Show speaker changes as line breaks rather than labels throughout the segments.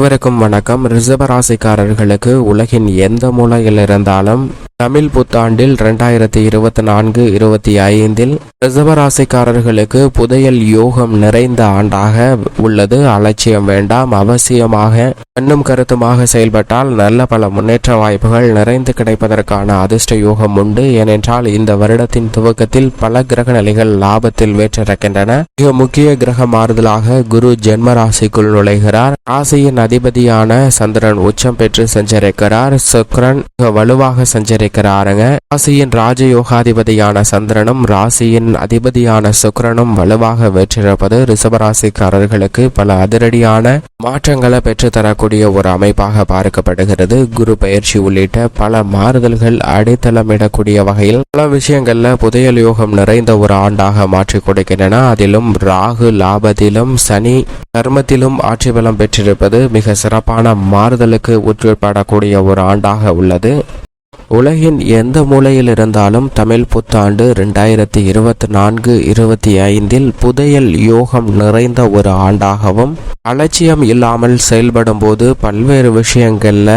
அனைவருக்கும் வணக்கம். ரிசர்வராசிக்காரர்களுக்கு உலகின் எந்த மூலையில் இருந்தாலும் தமிழ் புத்தாண்டில் இரண்டாயிரத்தி இருபத்தி நான்கு இருபத்தி ஐந்தில் ரிசர்வராசிக்காரர்களுக்கு புதையல் யோகம் நிறைந்த ஆண்டாக உள்ளது. அலட்சியம் வேண்டாம் அவசியமாக கண்ணும் கருத்துமாக செயல்பட்டால் நல்ல பல முன்னேற்ற வாய்ப்புகள் நிறைந்து கிடைப்பதற்கான அதிர்ஷ்ட யோகம் உண்டு. ஏனென்றால் இந்த வருடத்தின் துவக்கத்தில் பல கிரக நிலைகள் லாபத்தில் வேற்றிருக்கின்றன. மிக முக்கிய கிரக மாறுதலாக குரு ஜென்ம ராசிக்குள் நுழைகிறார். ராசியின் அதிபதியான சந்திரன் உச்சம் பெற்று சஞ்சரிக்கிறார். சுக்ரன் மிக வலுவாக சஞ்சரிக்கிறாருங்க ராசியின் ராஜயோகாதிபதியான சந்திரனும் ராசியின் அதிபதியான சுக்கரனும் வலுவாக வெற்றிருப்பது ரிசபராசிக்காரர்களுக்கு பல அதிரடியான மாற்றங்களை பெற்றுத்தரக்கூடிய ஒரு அமைப்பாக பார்க்கப்படுகிறது. குரு பயிற்சி உள்ளிட்ட பல மாறுதல்கள் அடித்தளமிடக்கூடிய வகையில் பல விஷயங்கள்ல புதையல் யோகம் நிறைந்த ஒரு ஆண்டாக மாற்றி கொடுக்கின்றன. அதிலும் ராகு லாபத்திலும் சனி கர்மத்திலும் ஆட்சி பலம் பெற்றிருப்பது மிக சிறப்பான மாறுதலுக்கு உட்படக்கூடிய ஒரு ஆண்டாக உள்ளது. உலகின் எந்த மூலையில் இருந்தாலும் தமிழ் புத்தாண்டு ரெண்டாயிரத்தி இருபத்தி நான்கு இருபத்தி ஐந்தில் புதையல் யோகம் நிறைந்த ஒரு ஆண்டாகவும் அலட்சியம் இல்லாமல் செயல்படும் போது பல்வேறு விஷயங்கள்ல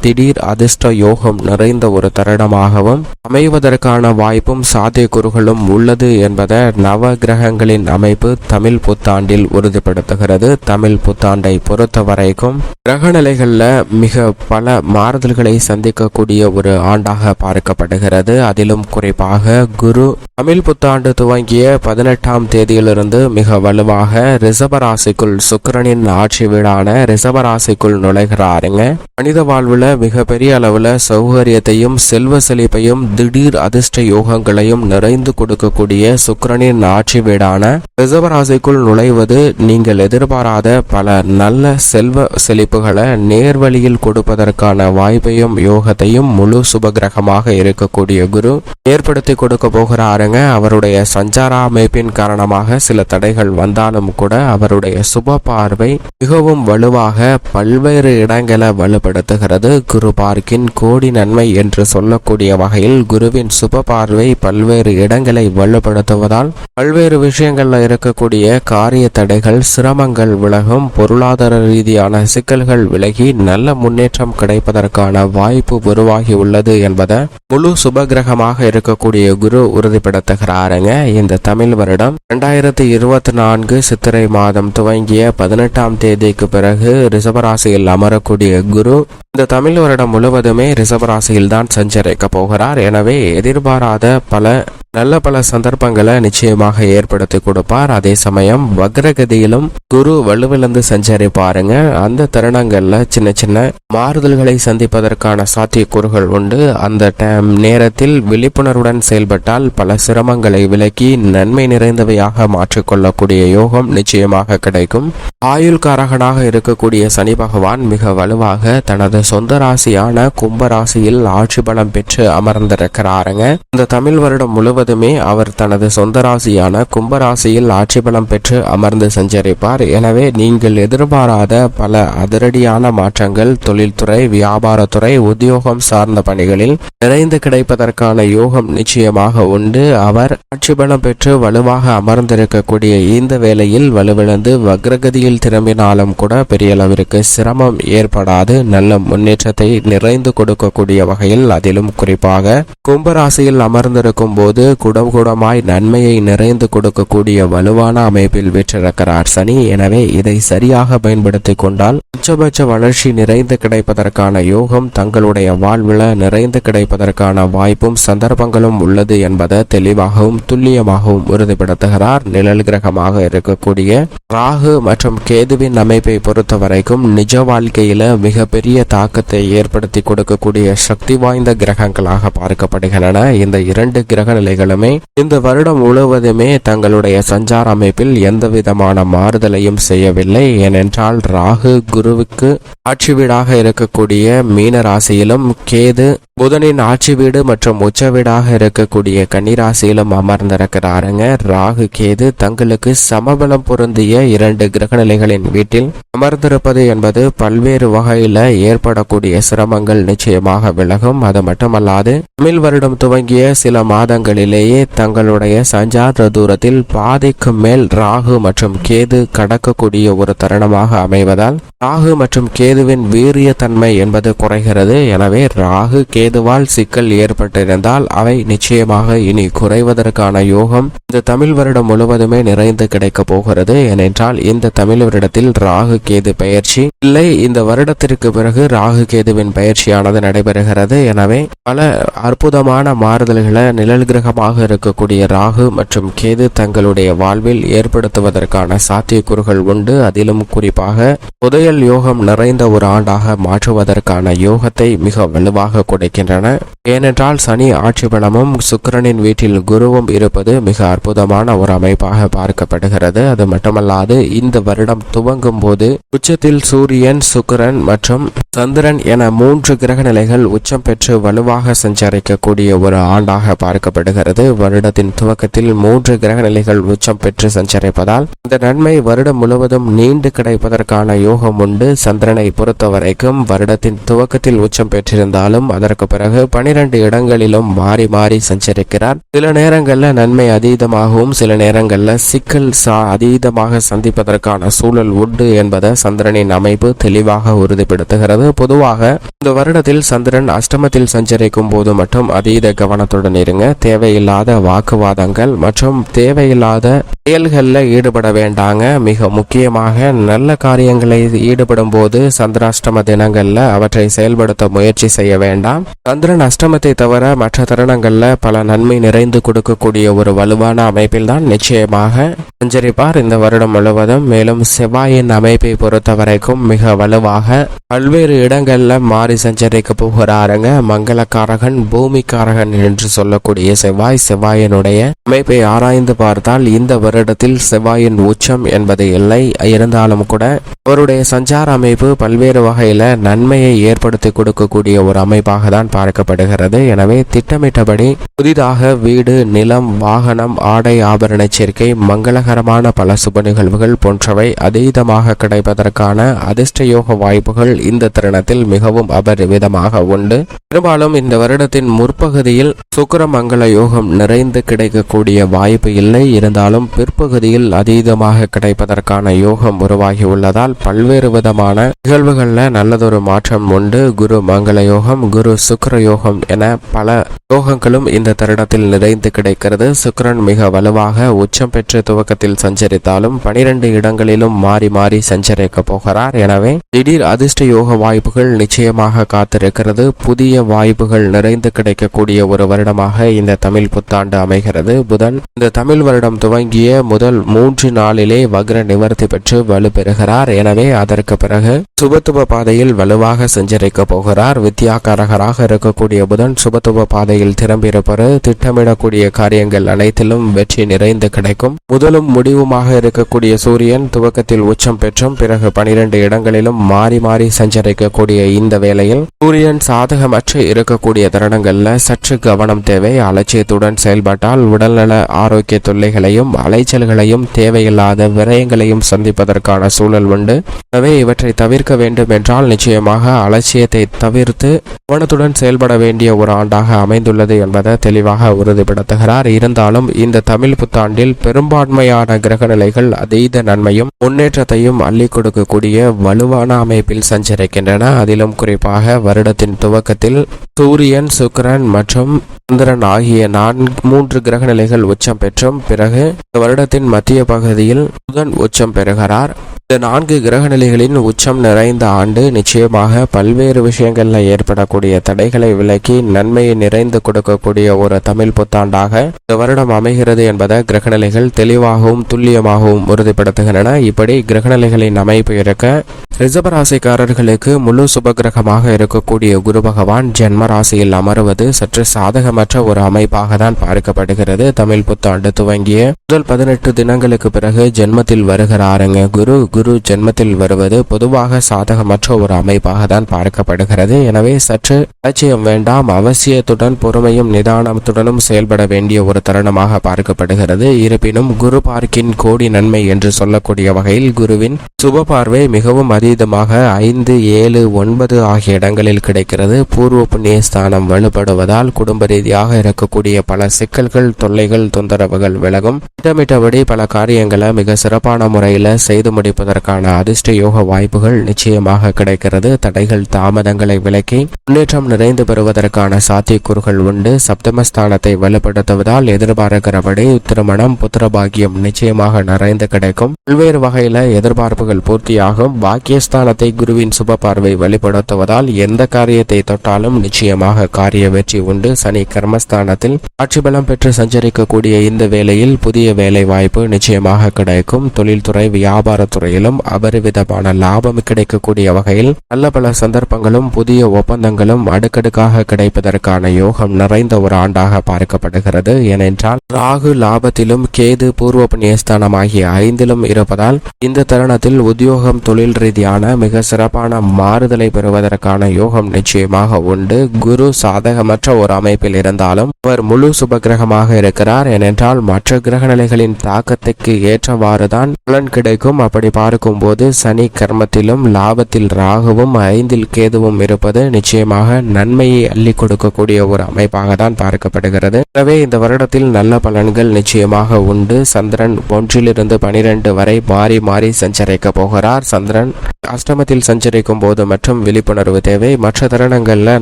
திடீர் அதிர்ஷ்ட யோகம் நிறைந்த ஒரு தருணமாகவும் அமைவதற்கான வாய்ப்பும் சாத்தியக்கூறுகளும் உள்ளது என்பதை நவ கிரகங்களின் அமைப்பு தமிழ் புத்தாண்டில் உறுதிப்படுத்துகிறது. தமிழ் புத்தாண்டை பொறுத்த வரைக்கும் கிரகநிலைகள்ல மிக பல மாறுதல்களை சந்திக்கக்கூடிய ஒரு ஆண்டாக பார்க்கப்படுகிறது. அதிலும் குறிப்பாக குரு தமிழ் புத்தாண்டு துவங்கிய பதினெட்டாம் தேதியிலிருந்து மிக வலுவாக ரிசபராசிக்குள் சுக்கரனின் ஆட்சி வீடான ரிசபராசிக்குள் நுழைகிறாருங்க மனித வாழ்வுல மிகப்பெரிய அளவுல சௌகரியத்தையும் செல்வ செழிப்பையும் திடீர் அதிர்ஷ்ட யோகங்களையும் நிறைந்து கொடுக்கக்கூடிய சுக்கரனின் ஆட்சி வீடான ரிசபராசிக்குள் நுழைவது நீங்கள் எதிர்பாராத பல நல்ல செல்வ செழிப்புகளை நேர்வழியில் கொடுப்பதற்கான வாய்ப்பையும் யோகத்தையும் முழு சுப கிரகமாக இருக்கக்கூடிய குரு ஏற்படுத்தி கொடுக்க போகிறாருங்க அவருடைய சஞ்சார அமைப்பின் காரணமாக சில தடைகள் வந்தாலும் கூட அவருடைய சுப பார்வை மிகவும் வலுவாக பல்வேறு இடங்களை வலுப்படுத்துகிறது. குரு பார்க்கின் கோடி நன்மை என்று சொல்லக்கூடிய வகையில் குருவின் சுப பார்வை பல்வேறு இடங்களை வலுப்படுத்துவதால் பல்வேறு விஷயங்கள்ல இருக்கக்கூடிய காரிய தடைகள் சிரமங்கள் விலகும் பொருளாதார ரீதியான சிக்கல்கள் விலகி நல்ல முன்னேற்றம் கிடைப்பதற்கான வாய்ப்பு உருவாகி உள்ளது. என்பதை முழு சுபகிரகமாக இருக்கக்கூடிய குரு உறுதிப்படுத்துகிறாருங்க. இந்த தமிழ் வருடம் இரண்டாயிரத்தி இருபத்தி நான்கு சித்திரை மாதம் துவங்கிய பதினெட்டாம் தேதிக்கு பிறகு ரிஷபராசியில் அமரக்கூடிய குரு இந்த தமிழ் வருடம் முழுவதுமே ரிஷபராசியில் தான் சஞ்சரிக்க போகிறார். எனவே எதிர்பாராத பல நல்ல பல சந்தர்ப்பங்களை நிச்சயமாக ஏற்படுத்தி கொடுப்பார். அதே சமயம் வக்ரகதியிலும் குரு வலுவிழந்து சஞ்சரிப்பாருங்க அந்த தருணங்கள்ல சின்ன சின்ன மாறுதல்களை சந்திப்பதற்கான சாத்தியக்கூறுகள் உண்டு. அந்த டைம் நேரத்தில் விழிப்புணர்வுடன் செயல்பட்டால் பல சிரமங்களை விலக்கி நன்மை நிறைந்தவையாக மாற்றிக்கொள்ளக்கூடிய யோகம் நிச்சயமாக கிடைக்கும். ஆயுள்காரகனாக இருக்கக்கூடிய சனி பகவான் மிக வலுவாக தனது சொந்த ராசியான கும்ப ராசியில் ஆட்சி பலம் பெற்று அமர்ந்திருக்கிறாருங்க. இந்த தமிழ் வருடம் முழுவதும் அவர் தனது சொந்த ராசியான கும்பராசியில் ஆட்சி பலம் பெற்று அமர்ந்து சஞ்சரிப்பார். எனவே நீங்கள் எதிர்பாராத பல அதிரடியான மாற்றங்கள் தொழில்துறை வியாபாரத்துறை உத்தியோகம் சார்ந்த பணிகளில் நிறைந்து கிடைப்பதற்கான யோகம் நிச்சயமாக உண்டு. அவர் ஆட்சி பலம் பெற்று வலுவாக அமர்ந்திருக்கக்கூடிய இந்த வேளையில் வலுவிழந்து வக்ரகதியில் திரும்பினாலும் கூட பெரிய அளவிற்கு சிரமம் ஏற்படாது. நல்ல முன்னேற்றத்தை நிறைந்து கொடுக்கக்கூடிய வகையில் அதிலும் குறிப்பாக கும்பராசியில் அமர்ந்திருக்கும் போது குடம் குடமாய் நன்மையை நிறைந்து கொடுக்கக்கூடிய வலுவான அமைப்பில் வீற்றிருக்கிறார். சனி எனவே இதை சரியாக பயன்படுத்திக் கொண்டால் உச்சபட்ச வளர்ச்சி நிறைந்து கிடைப்பதற்கான யோகம் தங்களுடைய வாழ்வில் நிறைந்து கிடைப்பதற்கான வாய்ப்பும் சந்தர்ப்பங்களும் உள்ளது என்பதை தெளிவாகவும் துல்லியமாகவும் உறுதிப்படுத்துகிறார். நிழல் கிரகமாக இருக்கக்கூடிய ராகு மற்றும் கேதுவின் அமைப்பை பொறுத்த வரைக்கும் நிஜ வாழ்க்கையில மிகப்பெரிய தாக்கத்தை ஏற்படுத்தி கொடுக்கக்கூடிய சக்தி வாய்ந்த கிரகங்களாக பார்க்கப்படுகின்றன. இந்த இரண்டு கிரக நிலைகளுமே இந்த வருடம் முழுவதுமே தங்களுடைய சஞ்சார அமைப்பில் எந்த விதமான மாறுதலையும் செய்யவில்லை. ஏனென்றால் ராகு குருவுக்கு ஆட்சி வீடாக இருக்கக்கூடிய மீன ராசியிலும் கேது புதனின் ஆட்சி வீடு மற்றும் உச்ச வீடாக இருக்கக்கூடிய கன்னிராசியிலும் அமர்ந்திருக்கிறாருங்க. ராகு கேது தங்களுக்கு சமபலம் பொருந்திய இரண்டு கிரகநிலைகளின் வீட்டில் அமர்ந்திருப்பது என்பது பல்வேறு வகையில ஏற்படக்கூடிய சிரமங்கள் நிச்சயமாக விலகும். அது மட்டுமல்லாது தமிழ் வருடம் துவங்கிய சில மாதங்களில் மாதங்களிலேயே தங்களுடைய சஞ்சார தூரத்தில் பாதைக்கு மேல் ராகு மற்றும் கேது கடக்கக்கூடிய ஒரு தருணமாக அமைவதால் ராகு மற்றும் கேதுவின் வீரிய தன்மை என்பது குறைகிறது. எனவே ராகு கேதுவால் சிக்கல் ஏற்பட்டிருந்தால் அவை நிச்சயமாக இனி குறைவதற்கான யோகம் இந்த தமிழ் வருடம் முழுவதுமே நிறைந்து கிடைக்கப் போகிறது. ஏனென்றால் இந்த தமிழ் வருடத்தில் ராகு கேது பயிற்சி இல்லை. இந்த வருடத்திற்கு பிறகு ராகு கேதுவின் பயிற்சியானது நடைபெறுகிறது. எனவே பல அற்புதமான மாறுதல்களை நிழல் பலமாக இருக்கக்கூடிய ராகு மற்றும் கேது தங்களுடைய வாழ்வில் ஏற்படுத்துவதற்கான சாத்தியக்கூறுகள் உண்டு. அதிலும் குறிப்பாக புதையல் யோகம் நிறைந்த ஒரு ஆண்டாக மாற்றுவதற்கான யோகத்தை மிக வலுவாக கொடுக்கின்றன. ஏனென்றால் சனி ஆட்சி பலமும் சுக்கிரனின் வீட்டில் குருவும் இருப்பது மிக அற்புதமான ஒரு அமைப்பாக பார்க்கப்படுகிறது. அது மட்டுமல்லாது இந்த வருடம் துவங்கும் போது உச்சத்தில் சூரியன் சுக்கரன் மற்றும் சந்திரன் என மூன்று கிரக நிலைகள் உச்சம் பெற்று வலுவாக சஞ்சரிக்கக்கூடிய ஒரு ஆண்டாக பார்க்கப்படுகிறது. வருடத்தின் துவக்கத்தில் மூன்று கிரக நிலைகள் உச்சம் பெற்று சஞ்சரிப்பதால் இந்த நன்மை வருடம் முழுவதும் நீண்டு கிடைப்பதற்கான யோகம் உண்டு. சந்திரனை பொறுத்தவரைக்கும் வருடத்தின் துவக்கத்தில் உச்சம் பெற்றிருந்தாலும் அதற்கு பிறகு பனிரெண்டு இடங்களிலும் மாறி மாறி சஞ்சரிக்கிறார். சில நேரங்கள்ல நன்மை அதீதமாகவும் சில நேரங்கள்ல சிக்கல் சா அதீதமாக சந்திப்பதற்கான சூழல் உண்டு என்பதை சந்திரனின் அமைப்பு தெளிவாக உறுதிப்படுத்துகிறது. பொதுவாக இந்த வருடத்தில் சந்திரன் அஷ்டமத்தில் சஞ்சரிக்கும் போது மட்டும் அதீத கவனத்துடன் இருங்க. தேவையில்லாத வாக்குவாதங்கள் மற்றும் தேவையில்லாத செயல்களில் ஈடுபட வேண்டாங்க. மிக முக்கியமாக நல்ல காரியங்களை ஈடுபடும் போது சந்திராஷ்டம தினங்கள்ல அவற்றை செயல்படுத்த முயற்சி செய்ய வேண்டாம். சந்திரன் அஷ்டமத்தை தவிர மற்ற தருணங்களில் பல நன்மை நிறைந்து கொடுக்கக்கூடிய ஒரு வலுவான அமைப்பில் தான் நிச்சயமாக சஞ்சரிப்பார். இந்த வருடம் முழுவதும் மேலும் செவ்வாயின் அமைப்பை பொறுத்த வரைக்கும் மிக வலுவாக பல்வேறு இடங்களில் மாறி சஞ்சரிக்க போகிறாருங்க. மங்களக்காரகன் பூமிக்காரகன் என்று சொல்லக்கூடிய செவ்வாய் செவ்வாயினுடைய அமைப்பை ஆராய்ந்து பார்த்தால் இந்த வருடத்தில் செவ்வாயின் உச்சம் என்பது இல்லை. இருந்தாலும் கூட அவருடைய சஞ்சார அமைப்பு பல்வேறு வகையில நன்மையை ஏற்படுத்தி கொடுக்கக்கூடிய ஒரு அமைப்பாக தான் பார்க்கப்படுகிறது. எனவே திட்டமிட்டபடி புதிதாக வீடு நிலம் வாகனம் ஆடை ஆபரண சேர்க்கை மங்களகரமான பல சுப நிகழ்வுகள் போன்றவை அதீதமாக கிடைப்பதற்கான அதிர்ஷ்ட யோக வாய்ப்புகள் இந்த தருணத்தில் மிகவும் அபரிவிதமாக உண்டு. பெரும்பாலும் இந்த வருடத்தின் முற்பகுதியில் சுக்கரமங்கல யோகம் நிறைந்து கிடைக்கக்கூடிய வாய்ப்பு இல்லை. இருந்தாலும் பிற்பகுதியில் அதீதமாக கிடைப்பதற்கான யோகம் உருவாகி உள்ளதால் பல்வேறு விதமான நிகழ்வுகளில் நல்லதொரு மாற்றம் உண்டு. குரு மங்கள யோகம் குரு சுக்கர யோகம் என பல யோகங்களும் இந்த தருணத்தில் நிறைந்து கிடைக்கிறது. சுக்கிரன் மிக வலுவாக உச்சம் பெற்று துவக்கத்தில் சஞ்சரித்தாலும் பனிரெண்டு இடங்களிலும் மாறி மாறி சஞ்சரிக்க போகிறார். எனவே திடீர் அதிர்ஷ்ட யோக வாய்ப்புகள் நிச்சயமாக காத்திருக்கிறது. புதிய வாய்ப்புகள் நிறைந்து கிடைக்கக்கூடிய ஒரு வருடமாக இந்த தமிழ் புத்தாண்டு அமைகிறது. புதன் இந்த தமிழ் வருடம் துவங்கிய முதல் மூன்று நாளிலே வக்ர நிவர்த்தி பெற்று வலுப்பெறுகிறார். எனவே அதற்கு பிறகு சுபத்துவ பாதையில் வலுவாக சஞ்சரிக்க போகிறார். வித்யாகாரகராக இருக்கக்கூடிய புதன் சுபத்துவ பாதையில் திரும்பியிருப்பது திட்டமிடக்கூடிய காரியங்கள் அனைத்திலும் வெற்றி நிறைந்து கிடைக்கும். முதலும் முடிவுமாக இருக்கக்கூடிய சூரியன் துவக்கத்தில் உச்சம் பெற்றும் பிறகு பனிரெண்டு இடங்களிலும் மாறி மாறி சஞ்சரிக்கக்கூடிய இந்த வேளையில் சூரியன் சாதகமற்று இருக்கக்கூடிய தருணங்கள்ல சற்று கவனம் தேவை. அலட்சியத்துடன் செயல்பட்டால் உடல்நல ஆரோக்கிய தொல்லைகளையும் அலைச்சல்களையும் தேவையில்லாத விரயங்களையும் சந்திப்பதற்கான சூழல் உண்டு. எனவே இவற்றை தவிர்க்க வேண்டும் என்றால் நிச்சயமாக அலட்சியத்தை தவிர்த்து கவனத்துடன் செயல்பட வேண்டிய ஒரு ஆண்டாக அமைந்துள்ளது என்பதை தெளிவாக உறுதிப்படுத்துகிறார். இருந்தாலும் இந்த தமிழ் புத்தாண்டில் பெரும்பான்மையான கிரக நிலைகள் அதீத நன்மையும் முன்னேற்றத்தையும் அள்ளி கொடுக்கக்கூடிய வலுவான அமைப்பில் சஞ்சரிக்கின்றன. அதிலும் குறிப்பாக வருடத்தின் துவக்கத்தில் சூரியன் சுக்கிரன் மற்றும் சந்திரன் ஆகிய நான்கு மூன்று கிரக நிலைகள் உச்சம் பெற்றும். பிறகு இந்த வருடத்தின் மத்திய பகுதியில் புதன் உச்சம் பெறுகிறார். இந்த நான்கு கிரக நிலைகளின் உச்சம் நிறைந்த ஆண்டு நிச்சயமாக பல்வேறு விஷயங்கள்ல ஏற்படக்கூடிய தடைகளை விலக்கி நன்மையை நிறைந்து கொடுக்கக்கூடிய ஒரு தமிழ் புத்தாண்டாக இந்த வருடம் அமைகிறது என்பதை கிரகநிலைகள் தெளிவாகவும் துல்லியமாகவும் உறுதிப்படுத்துகின்றன. இப்படி கிரகநிலைகளின் அமைப்பு இருக்க ரிசபராசிக்காரர்களுக்கு முழு சுபகிரகமாக இருக்கக்கூடிய குரு பகவான் ஜென்ம ராசியில் அமருவது சற்று சாதகமற்ற ஒரு அமைப்பாக தான் பார்க்கப்படுகிறது. தமிழ் புத்தாண்டு துவங்கிய முதல் பதினெட்டு தினங்களுக்கு பிறகு ஜென்மத்தில் வருகிறாருங்க குரு. குரு ஜென்மத்தில் வருவது பொதுவாக சாதகமற்ற ஒரு அமைப்பாக தான் பார்க்கப்படுகிறது. எனவே சற்று அலட்சியம் வேண்டாம். அவசியத்துடன் பொறுமையும் நிதானத்துடனும் செயல்பட வேண்டிய ஒரு தருணமாக பார்க்கப்படுகிறது. இருப்பினும் குரு பார்க்கின் கோடி நன்மை என்று சொல்லக்கூடிய வகையில் குருவின் சுப பார்வை மிகவும் அதீதமாக ஐந்து ஏழு ஒன்பது ஆகிய இடங்களில் கிடைக்கிறது. பூர்வ புண்ணிய ஸ்தானம் வலுப்படுவதால் குடும்ப ரீதியாக இருக்கக்கூடிய பல சிக்கல்கள் தொல்லைகள் தொந்தரவுகள் விலகும். திட்டமிட்டபடி பல காரியங்களை மிக சிறப்பான முறையில் செய்து முடிப்பதற்கான அதிர்ஷ்ட யோக வாய்ப்புகள் நிச்சயமாக கிடைக்கிறது. தடைகள் தாமதங்களை விலக்கி முன்னேற்றம் நிறைந்து பெறுவதற்கான சாத்தியக்கூறுகள் உண்டு. சப்தமஸ்தானத்தை வலுப்படுத்துவதால் எதிர்பார்க்கிறபடி திருமணம் புத்திரபாகியம் நிச்சயமாக நிறைந்து கிடைக்கும். பல்வேறு வகையில எதிர்பார்ப்புகள் பூர்த்தியாகும். பாக்கியஸ்தானத்தை குருவின் சுப பார்வை வெளிப்படுத்துவதால் எந்த காரியத்தை தொட்டாலும் நிச்சயமாக காரிய வெற்றி உண்டு. சனி கர்மஸ்தானத்தில் ஆட்சி பலம் பெற்று சஞ்சரிக்கக்கூடிய இந்த வேளையில் புதிய வேலை வாய்ப்பு நிச்சயமாக கிடைக்கும். தொழில்துறை வியாபாரத்துறை வகையிலும் அபரிவிதமான லாபம் கிடைக்கக்கூடிய வகையில் நல்ல பல சந்தர்ப்பங்களும் புதிய ஒப்பந்தங்களும் அடுக்கடுக்காக கிடைப்பதற்கான யோகம் நிறைந்த ஒரு ஆண்டாக பார்க்கப்படுகிறது. ஏனென்றால் ராகு லாபத்திலும் கேது பூர்வ புண்ணியஸ்தானம் ஆகிய ஐந்திலும் இருப்பதால் இந்த தருணத்தில் உத்தியோகம் தொழில் ரீதியான மிக சிறப்பான மாறுதலை பெறுவதற்கான யோகம் நிச்சயமாக உண்டு. குரு சாதகமற்ற ஒரு அமைப்பில் இருந்தாலும் அவர் முழு சுபகிரகமாக இருக்கிறார். ஏனென்றால் மற்ற கிரக நிலைகளின் தாக்கத்துக்கு ஏற்றவாறுதான் பலன் கிடைக்கும். அப்படி பார்க்கும்போது சனி கர்மத்திலும் லாபத்தில் ராகுவும் ஐந்தில் கேதுவும் இருப்பது நிச்சயமாக நன்மையை அள்ளி கொடுக்கக்கூடிய ஒரு அமைப்பாக தான் பார்க்கப்படுகிறது. எனவே இந்த வருடத்தில் நல்ல பலன்கள் நிச்சயமாக உண்டு. சந்திரன் ஒன்றிலிருந்து பனிரெண்டு வரை மாறி மாறி சஞ்சரிக்க போகிறார். சந்திரன் அஷ்டமத்தில் சஞ்சரிக்கும் போது மற்றும் விழிப்புணர்வு தேவை. மற்ற தருணங்கள்ல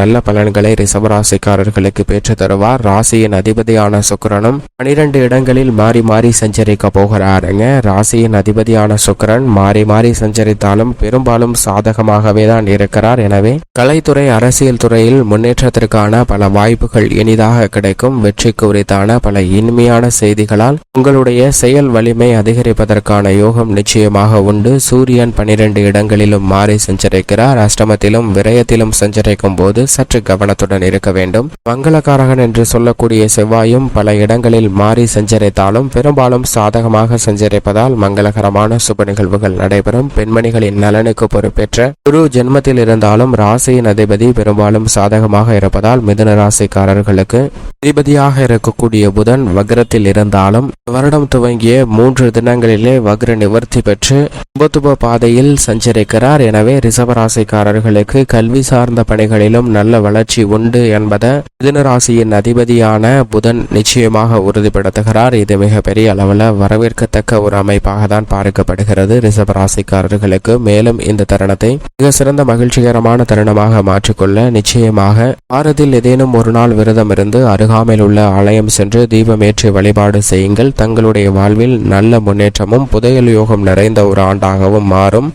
நல்ல பலன்களை ரிசவராசிக்காரர்களுக்கு பெற்று தருவார். ராசியின் அதிபதியான சுக்கிரனும் பனிரெண்டு இடங்களில் மாறி மாறி சஞ்சரிக்க போகிறாருங்க. ராசியின் அதிபதியான சுக்கிரன் மாறி மாறி சஞ்சரித்தாலும் பெரும்பாலும் சாதகமாகவே தான் இருக்கிறார். எனவே கலைத்துறை அரசியல் துறையில் முன்னேற்றத்திற்கான பல வாய்ப்புகள் இனிதாக கிடைக்கும். வெற்றி குறித்தான பல இனிமையான செய்திகளால் உங்களுடைய செயல் வலிமை அதிகரிப்பதற்கான யோகம் நிச்சயமாக உண்டு. சூரியன் பனிரெண்டு இடங்களிலும் மாறி சஞ்சரிக்கிறார். அஷ்டமத்திலும் விரயத்திலும் சஞ்சரிக்கும் போது சற்று கவனத்துடன் இருக்க வேண்டும். மங்களகாரகன் என்று சொல்லக்கூடிய செவ்வாயும் பல இடங்களில் மாறி சஞ்சரித்தாலும் பெரும்பாலும் சாதகமாக சஞ்சரிப்பதால் மங்களகரமான சுப நிகழ்வு நிகழ்வுகள் நடைபெறும். பெண்மணிகளின் நலனுக்கு பொறுப்பேற்ற குரு ஜென்மத்தில் இருந்தாலும் ராசியின் அதிபதி பெரும்பாலும் சாதகமாக இருப்பதால் மிதுன ராசிக்காரர்களுக்கு அதிபதியாக இருக்கக்கூடிய புதன் வக்ரத்தில் இருந்தாலும் வருடம் துவங்கிய மூன்று தினங்களிலே வக்ர நிவர்த்தி பெற்று சுபத்துப பாதையில் சஞ்சரிக்கிறார். எனவே ரிசவராசிக்காரர்களுக்கு கல்வி சார்ந்த பணிகளிலும் நல்ல வளர்ச்சி உண்டு என்பதை மிதுன ராசியின் அதிபதியான புதன் நிச்சயமாக உறுதிப்படுத்துகிறார். இது மிகப்பெரிய அளவில் வரவேற்கத்தக்க ஒரு அமைப்பாக தான் பார்க்கப்படுகிறது. ரிசவராசிக்காரர்களுக்கு மேலும் இந்த தருணத்தை மிக சிறந்த மகிழ்ச்சிகரமான தருணமாக மாற்றிக்கொள்ள நிச்சயமாக வாரத்தில் ஏதேனும் ஒரு நாள் விரதம் இருந்து அருகாமையில் உள்ள ஆலயம் சென்று தீபமேற்றி வழிபாடு செய்யுங்கள். தங்களுடைய வாழ்வில் நல்ல முன்னேற்றமும் புதையல் யோகம் நிறைந்த ஒரு ஆண்டாகவும் மாறும்.